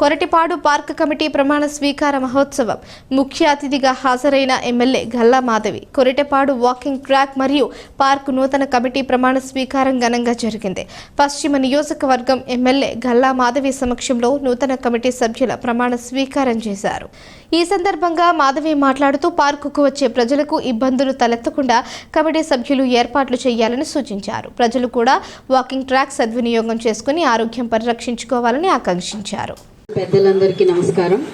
Koratipadu park committee ప్రమాణ స్వీకార మహోత్సవం. ముఖ్య అతిథిగా హాజరైన MLA Galla Madhavi. Koratipadu walking track మరియు పార్క్ నూతన కమిటీ ప్రమాణ స్వీకారం ఘనంగా జరిగింది. పశ్చిమ నియోజకవర్గం ఎమ్మెల్యే గల్లా మాధవి సమక్షంలో నూతన కమిటీ సభ్యుల ప్రమాణ స్వీకారం చేశారు. ఈ సందర్భంగా మాధవి మాట్లాడుతూ పార్కుకు వచ్చే ప్రజలకు ఇబ్బందులు తలెత్తకుండా కమిటీ సభ్యులు ఏర్పాట్లు చేయాలని సూచించారు. ప్రజలు కూడా వాకింగ్ ట్రాక్ సద్వినియోగం చేసుకుని ఆరోగ్యం పరిరక్షించుకోవాలని ఆకాంక్షించారు. పెద్దలందరికీ నమస్కారం.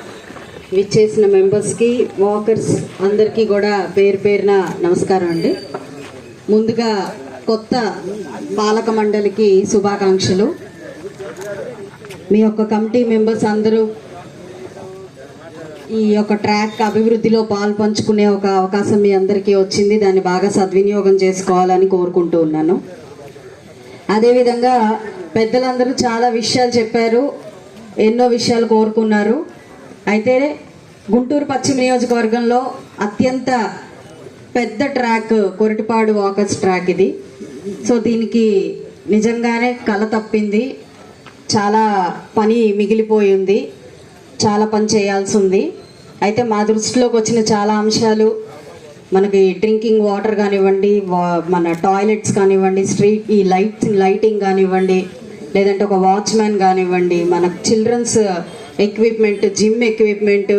విచ్చేసిన మెంబర్స్కి వాకర్స్ అందరికీ కూడా పేరు పేరున నమస్కారం అండి. ముందుగా కొత్త పాలక మండలికి శుభాకాంక్షలు. మీ యొక్క కమిటీ మెంబర్స్ అందరూ ఈ యొక్క ట్రాక్ అభివృద్ధిలో పాలు పంచుకునే ఒక అవకాశం మీ అందరికీ వచ్చింది. దాన్ని బాగా సద్వినియోగం చేసుకోవాలని కోరుకుంటూ ఉన్నాను. అదేవిధంగా పెద్దలందరూ చాలా విషయాలు చెప్పారు. ఎన్నో విషయాలు కోరుకున్నారు. అయితే గుంటూరు పశ్చిమ నియోజకవర్గంలో అత్యంత పెద్ద ట్రాక్ కొరటిపాడు వాకర్స్ ట్రాక్ ఇది. సో దీనికి నిజంగానే కళ తప్పింది. చాలా పని మిగిలిపోయింది చాలా పని చేయాల్సి ఉంది. అయితే మా దృష్టిలోకి వచ్చిన చాలా అంశాలు మనకి డ్రింకింగ్ వాటర్ కానివ్వండి వా- మన టాయిలెట్స్ కానివ్వండి స్ట్రీట్ ఈ లైట్ లైటింగ్ కానివ్వండి లేదంటే ఒక వాచ్మ్యాన్ కానివ్వండి మన చిల్డ్రన్స్ ఎక్విప్మెంట్ జిమ్ ఎక్విప్మెంట్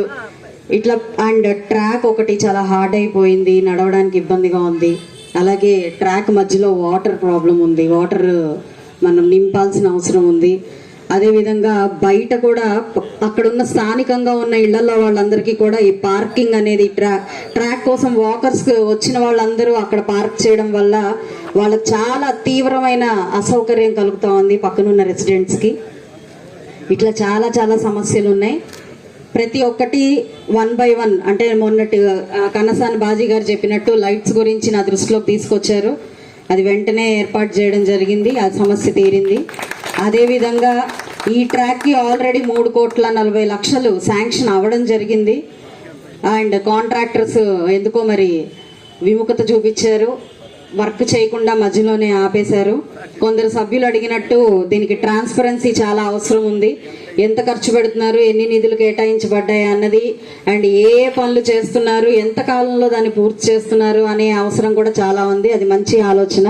ఇట్లా అండ్ ట్రాక్ ఒకటి చాలా హార్డ్ అయిపోయింది నడవడానికి ఇబ్బందిగా ఉంది. అలాగే ట్రాక్ మధ్యలో వాటర్ ప్రాబ్లం ఉంది వాటర్ మనం నింపాల్సిన అవసరం ఉంది. అదేవిధంగా బయట కూడా అక్కడ అక్కడున్న స్థానికంగా ఉన్న ఇళ్ళలో వాళ్ళందరికీ కూడా ఈ పార్కింగ్ అనేది ట్రా ట్రాక్ కోసం వాకర్స్ వచ్చిన వాళ్ళందరూ అక్కడ పార్క్ చేయడం వల్ల వాళ్ళకి చాలా తీవ్రమైన అసౌకర్యం కలుగుతూ ఉంది పక్కనున్న రెసిడెంట్స్కి. ఇట్లా చాలా చాలా సమస్యలు ఉన్నాయి ప్రతి ఒక్కటి వన్ బై వన్ అంటే మొన్నటి కన్నసాని బాజీ గారు చెప్పినట్టు లైట్స్ గురించి నా దృష్టిలోకి తీసుకొచ్చారు. అది వెంటనే ఏర్పాటు చేయడం జరిగింది. ఆ సమస్య తీరింది. అదేవిధంగా ఈ ట్రాక్కి ఆల్రెడీ మూడు కోట్ల నలభై లక్షలు శాంక్షన్ అవ్వడం జరిగింది. అండ్ కాంట్రాక్టర్స్ ఎందుకో మరి విముఖత చూపించారు. వర్క్ చేయకుండా మధ్యలోనే ఆపేశారు. కొందరు సభ్యులు అడిగినట్టు దీనికి ట్రాన్స్పరెన్సీ చాలా అవసరం ఉంది. ఎంత ఖర్చు పెడుతున్నారు? ఎన్ని నిధులు కేటాయించబడ్డాయి అన్నది అండ్ ఏ ఏ పనులు చేస్తున్నారు? ఎంత కాలంలో దాన్ని పూర్తి చేస్తున్నారు అనే అవసరం కూడా చాలా ఉంది. అది మంచి ఆలోచన.